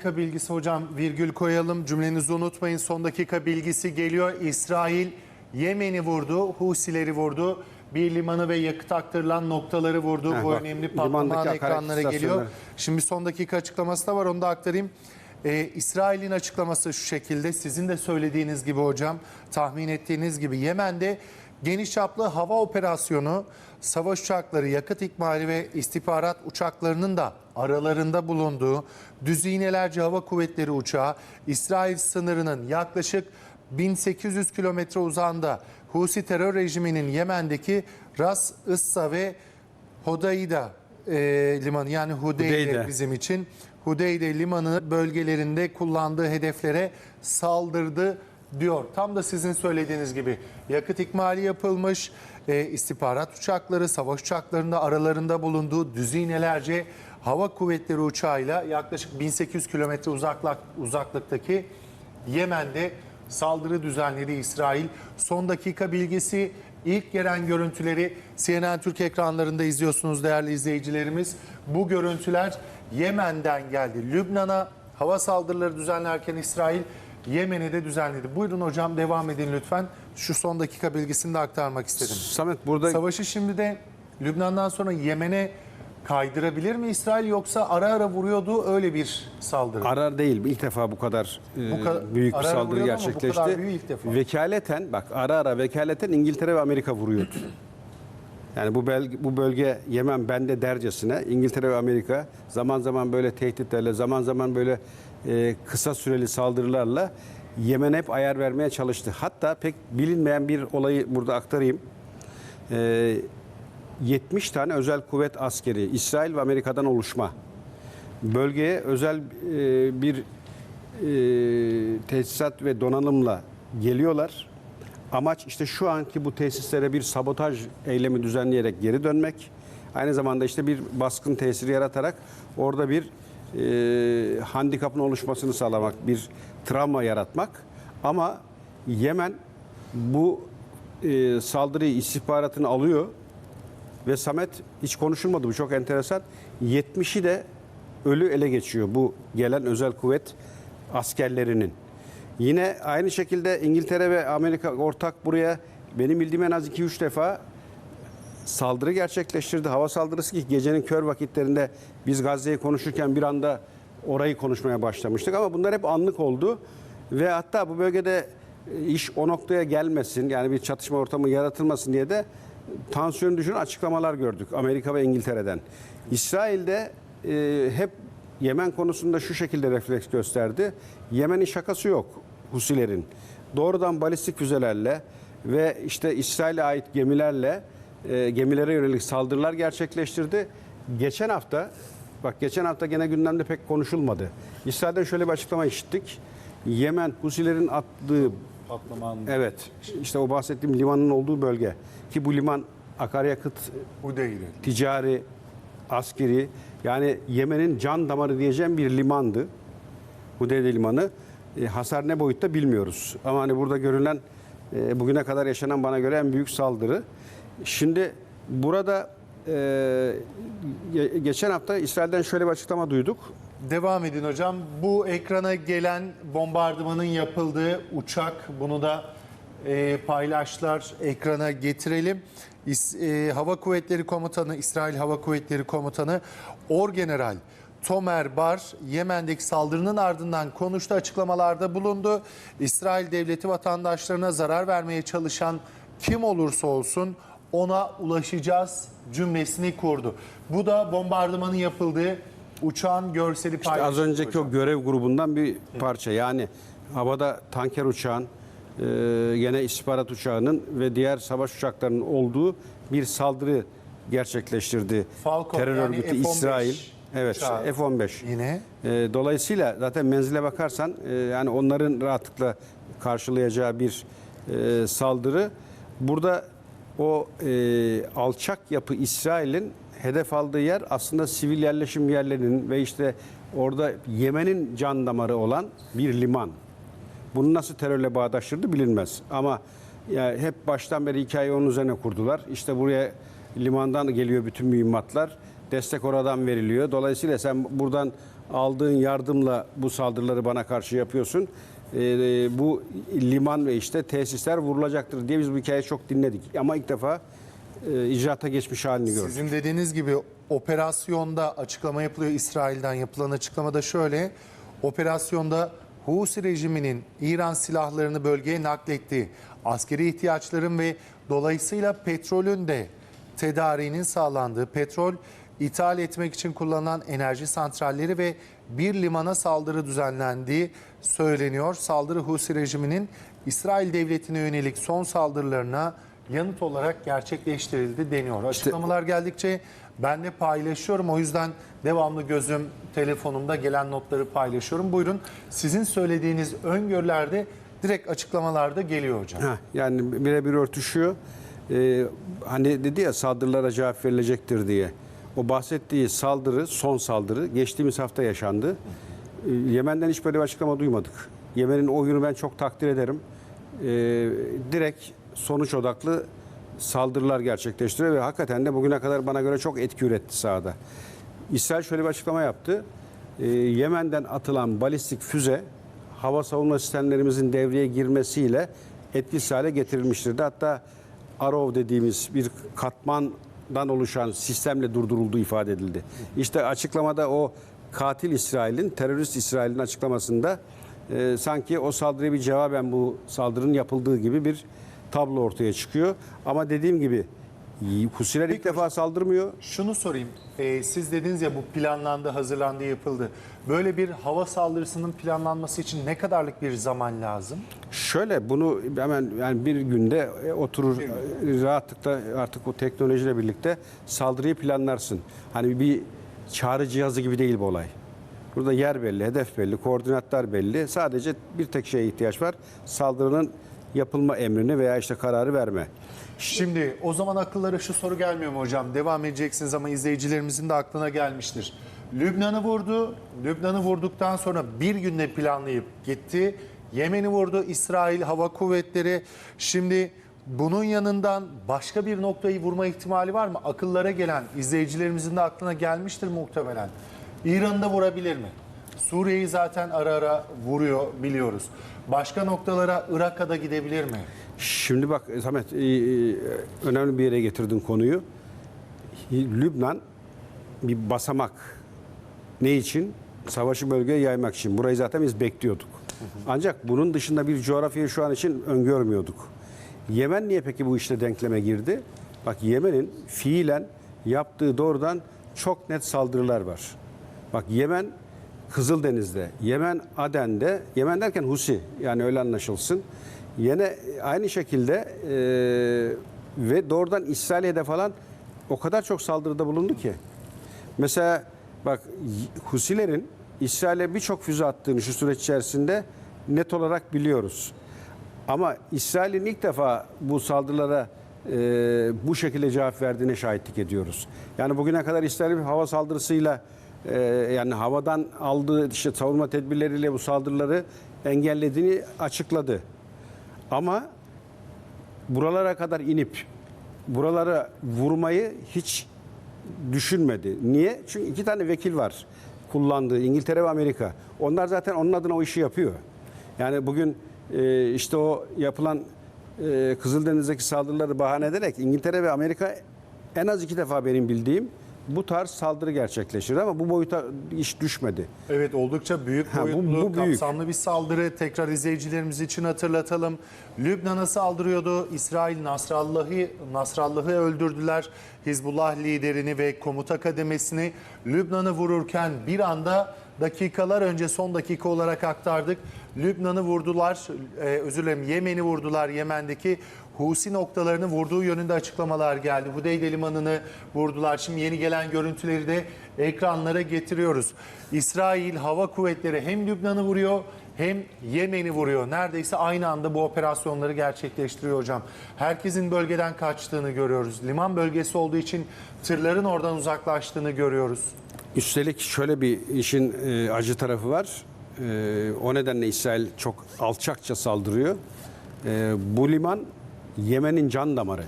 dakika bilgisi hocam virgül koyalım. Cümlenizi unutmayın son dakika bilgisi geliyor. İsrail Yemen'i vurdu Husileri vurdu. Bir limanı ve yakıt aktarılan noktaları vurdu. Heh, bu bak, önemli limandaki patlama akaryakıt ekranlara geliyor. şimdi son dakika açıklaması da var onu da aktarayım. Ee, İsrail'in açıklaması şu şekilde sizin de söylediğiniz gibi hocam tahmin ettiğiniz gibi Yemen'de geniş çaplı hava operasyonu savaş uçakları, yakıt ikmali ve istihbarat uçaklarının da aralarında bulunduğu düz iğnelerce hava kuvvetleri uçağı İsrail sınırının yaklaşık 1800 kilometre uzağında Husi terör rejiminin Yemen'deki Ras Issa ve Hodeidah e, limanı yani Hudeyde Hudeyde. bizim için Hudeyde limanı bölgelerinde kullandığı hedeflere saldırdı diyor. Tam da sizin söylediğiniz gibi yakıt ikmali yapılmış, e, istihbarat uçakları, savaş uçaklarında aralarında bulunduğu düzinelerce hava kuvvetleri uçağıyla yaklaşık 1800 kilometre uzaklık, uzaklıktaki Yemen'de saldırı düzenledi İsrail. Son dakika bilgisi ilk gelen görüntüleri CNN Türk ekranlarında izliyorsunuz değerli izleyicilerimiz. Bu görüntüler Yemen'den geldi. Lübnan'a hava saldırıları düzenlerken İsrail Yemen'i de düzenledi. Buyurun hocam devam edin lütfen. Şu son dakika bilgisini de aktarmak istedim. Samet burada Savaşı şimdi de Lübnan'dan sonra Yemen'e kaydırabilir mi İsrail yoksa ara ara vuruyordu öyle bir saldırı? arar değil ilk defa bu kadar, e, Bu kadar- büyük bir saldırı ama bu kadar gerçekleşti. büyük ilk defa. Vekaleten bak ara ara vekaleten İngiltere ve Amerika vuruyordu. Yani bu bölge, bu bölge Yemen bende dercesine İngiltere ve Amerika zaman zaman böyle tehditlerle zaman zaman böyle e, kısa süreli saldırılarla Yemen'e hep ayar vermeye çalıştı. Hatta pek bilinmeyen bir olayı burada aktarayım. E, 70 tane özel kuvvet askeri İsrail ve Amerika'dan oluşma bölgeye özel e, bir e, tesisat ve donanımla geliyorlar. Amaç işte şu anki bu tesislere bir sabotaj eylemi düzenleyerek geri dönmek. Aynı zamanda işte bir baskın tesiri yaratarak orada bir e, handikapın oluşmasını sağlamak, bir travma yaratmak. Ama Yemen bu e, saldırıyı istihbaratını alıyor ve Samet hiç konuşulmadı bu çok enteresan. 70'i de ölü ele geçiyor bu gelen özel kuvvet askerlerinin. Yine aynı şekilde İngiltere ve Amerika ortak buraya benim bildiğim en az 2-3 defa saldırı gerçekleştirdi. Hava saldırısı ki gecenin kör vakitlerinde biz Gazze'yi konuşurken bir anda orayı konuşmaya başlamıştık. Ama bunlar hep anlık oldu. Ve hatta bu bölgede e, iş o noktaya gelmesin yani bir çatışma ortamı yaratılmasın diye de tansiyon düşüren açıklamalar gördük Amerika ve İngiltere'den. İsrail'de e, hep Yemen konusunda şu şekilde refleks gösterdi. Yemen'in şakası yok Husilerin. Doğrudan balistik füzelerle ve işte İsrail'e ait gemilerle e, gemilere yönelik saldırılar gerçekleştirdi. Geçen hafta bak geçen hafta gene gündemde pek konuşulmadı. İsrail'den şöyle bir açıklama işittik. Yemen Husilerin attığı Patlama anında. evet işte o bahsettiğim limanın olduğu bölge ki bu liman akaryakıt Hudeyde. ticari, askeri yani Yemen'in can damarı diyeceğim bir limandı. Hudeyde Limanı. E, hasar ne boyutta bilmiyoruz. Ama hani burada görülen e, bugüne kadar yaşanan bana göre en büyük saldırı. Şimdi burada e, ge- geçen hafta İsrail'den şöyle bir açıklama duyduk. Devam edin hocam. Bu ekrana gelen bombardımanın yapıldığı uçak bunu da e, paylaştılar ekrana getirelim. İs- e, Hava Kuvvetleri Komutanı, İsrail Hava Kuvvetleri Komutanı Orgeneral Tomer Bar Yemen'deki saldırının ardından konuştu açıklamalarda bulundu. İsrail devleti vatandaşlarına zarar vermeye çalışan kim olursa olsun ona ulaşacağız cümlesini kurdu. Bu da bombardımanın yapıldığı uçağın görseli İşte paylaşıldı az önceki hocam. o görev grubundan bir parça. Yani havada tanker uçağın, e, yine istihbarat uçağının ve diğer savaş uçaklarının olduğu bir saldırı gerçekleştirdi. Falcon, Terör yani örgütü F-15 İsrail. Evet, uçağı. F-15. Yine E, dolayısıyla zaten menzile bakarsan e, yani onların rahatlıkla karşılayacağı bir e, saldırı. Burada o e, alçak yapı İsrail'in hedef aldığı yer aslında sivil yerleşim yerlerinin ve işte orada Yemen'in can damarı olan bir liman. Bunu nasıl terörle bağdaştırdı bilinmez. Ama ya hep baştan beri hikayeyi onun üzerine kurdular. İşte buraya limandan geliyor bütün mühimmatlar. Destek oradan veriliyor. Dolayısıyla sen buradan aldığın yardımla bu saldırıları bana karşı yapıyorsun. Ee, bu liman ve işte tesisler vurulacaktır diye biz bu hikayeyi çok dinledik. Ama ilk defa e, icraata geçmiş halini gördük. Sizin dediğiniz gibi operasyonda açıklama yapılıyor İsrail'den yapılan açıklamada şöyle. Operasyonda Husi rejiminin İran silahlarını bölgeye naklettiği, askeri ihtiyaçların ve dolayısıyla petrolün de tedariğinin sağlandığı, petrol ithal etmek için kullanılan enerji santralleri ve bir limana saldırı düzenlendiği söyleniyor. Saldırı Husi rejiminin İsrail devletine yönelik son saldırılarına yanıt olarak gerçekleştirildi deniyor. Açıklamalar geldikçe ben de paylaşıyorum. O yüzden devamlı gözüm telefonumda gelen notları paylaşıyorum. Buyurun sizin söylediğiniz öngörülerde direkt açıklamalarda geliyor hocam. Heh, yani birebir örtüşüyor. Ee, hani dedi ya saldırılara cevap verilecektir diye. O bahsettiği saldırı, son saldırı geçtiğimiz hafta yaşandı. Ee, Yemen'den hiç böyle bir açıklama duymadık. Yemen'in oyunu ben çok takdir ederim. Ee, direkt sonuç odaklı saldırılar gerçekleştiriyor ve hakikaten de bugüne kadar bana göre çok etki üretti sahada. İsrail şöyle bir açıklama yaptı. Ee, Yemen'den atılan balistik füze hava savunma sistemlerimizin devreye girmesiyle etkisiz hale getirilmiştir. Hatta Arrow dediğimiz bir katmandan oluşan sistemle durdurulduğu ifade edildi. İşte açıklamada o katil İsrail'in, terörist İsrail'in açıklamasında e, sanki o saldırıya bir cevaben bu saldırının yapıldığı gibi bir tablo ortaya çıkıyor. Ama dediğim gibi Husiler ilk defa saldırmıyor. Şunu sorayım. Ee, siz dediniz ya bu planlandı, hazırlandı, yapıldı. Böyle bir hava saldırısının planlanması için ne kadarlık bir zaman lazım? Şöyle bunu hemen yani bir günde e, oturur e, rahatlıkla artık o teknolojiyle birlikte saldırıyı planlarsın. Hani bir çağrı cihazı gibi değil bu olay. Burada yer belli, hedef belli, koordinatlar belli. Sadece bir tek şeye ihtiyaç var. Saldırının yapılma emrini veya işte kararı verme. Şimdi o zaman akıllara şu soru gelmiyor mu hocam? Devam edeceksiniz ama izleyicilerimizin de aklına gelmiştir. Lübnan'ı vurdu. Lübnan'ı vurduktan sonra bir günde planlayıp gitti. Yemen'i vurdu İsrail Hava Kuvvetleri. Şimdi bunun yanından başka bir noktayı vurma ihtimali var mı? Akıllara gelen izleyicilerimizin de aklına gelmiştir muhtemelen. İran'ı da vurabilir mi? Suriye'yi zaten ara ara vuruyor biliyoruz. Başka noktalara Irak'a da gidebilir mi? Şimdi bak Samet e, e, önemli bir yere getirdin konuyu. Lübnan bir basamak. Ne için? Savaşı bölgeye yaymak için. Burayı zaten biz bekliyorduk. Ancak bunun dışında bir coğrafyayı şu an için öngörmüyorduk. Yemen niye peki bu işte denkleme girdi? Bak Yemen'in fiilen yaptığı doğrudan çok net saldırılar var. Bak Yemen Kızıldeniz'de, Yemen Aden'de, Yemen derken Husi yani öyle anlaşılsın. Yine aynı şekilde e, ve doğrudan İsrail'e de falan o kadar çok saldırıda bulundu ki. Mesela bak Husilerin İsrail'e birçok füze attığını şu süreç içerisinde net olarak biliyoruz. Ama İsrail'in ilk defa bu saldırılara e, bu şekilde cevap verdiğine şahitlik ediyoruz. Yani bugüne kadar İsrail hava saldırısıyla e, yani havadan aldığı işte savunma tedbirleriyle bu saldırıları engellediğini açıkladı. Ama buralara kadar inip buralara vurmayı hiç düşünmedi. Niye? Çünkü iki tane vekil var kullandığı İngiltere ve Amerika. Onlar zaten onun adına o işi yapıyor. Yani bugün e, işte o yapılan e, Kızıldeniz'deki saldırıları bahane ederek İngiltere ve Amerika en az iki defa benim bildiğim bu tarz saldırı gerçekleşir ama bu boyuta iş düşmedi. Evet oldukça büyük Ha, bu- boyutlu, bu büyük. kapsamlı bir saldırı. Tekrar izleyicilerimiz için hatırlatalım. Lübnan'a saldırıyordu. İsrail Nasrallah'ı Nasrallah'ı öldürdüler. Hizbullah liderini ve komuta kademesini Lübnan'ı vururken bir anda dakikalar önce son dakika olarak aktardık. Lübnan'ı vurdular. Ee, özür dilerim Yemen'i vurdular. Yemen'deki Husi noktalarını vurduğu yönünde açıklamalar geldi. Hudeyde limanını vurdular. Şimdi yeni gelen görüntüleri de ekranlara getiriyoruz. İsrail Hava Kuvvetleri hem Lübnan'ı vuruyor hem Yemen'i vuruyor. Neredeyse aynı anda bu operasyonları gerçekleştiriyor hocam. Herkesin bölgeden kaçtığını görüyoruz. Liman bölgesi olduğu için tırların oradan uzaklaştığını görüyoruz. Üstelik şöyle bir işin e, acı tarafı var. E, o nedenle İsrail çok alçakça saldırıyor. E, bu liman Yemen'in can damarı.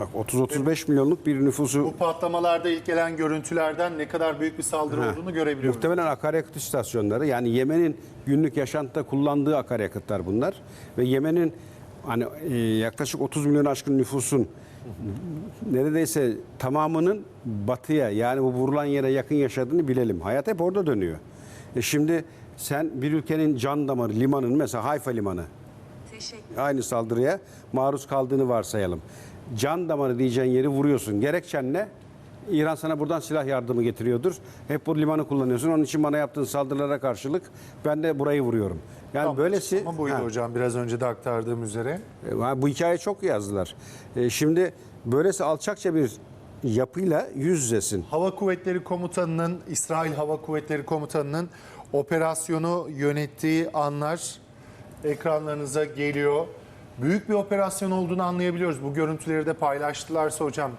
Bak 30-35 milyonluk bir nüfusu Bu patlamalarda ilk gelen görüntülerden ne kadar büyük bir saldırı Ha. olduğunu görebiliyoruz. Muhtemelen akaryakıt istasyonları yani Yemen'in günlük yaşantıda kullandığı akaryakıtlar bunlar ve Yemen'in hani e, yaklaşık 30 milyon aşkın nüfusun neredeyse tamamının batıya yani bu vurulan yere yakın yaşadığını bilelim. Hayat hep orada dönüyor. E şimdi sen bir ülkenin can damarı limanın mesela Hayfa limanı Teşekkür. aynı saldırıya maruz kaldığını varsayalım. Can damarı diyeceğin yeri vuruyorsun. Gerekçen ne? İran sana buradan silah yardımı getiriyordur. Hep bu limanı kullanıyorsun. Onun için bana yaptığın saldırılara karşılık ben de burayı vuruyorum. Yani Tam böylesi Ama buydu Ha, hocam biraz önce de aktardığım üzere. e, bu hikaye çok yazdılar. E, şimdi böylesi alçakça bir yapıyla yüz yüzesin. Hava Kuvvetleri Komutanı'nın, İsrail Hava Kuvvetleri Komutanı'nın operasyonu yönettiği anlar ekranlarınıza geliyor. Büyük bir operasyon olduğunu anlayabiliyoruz. Bu görüntüleri de paylaştılarsa hocam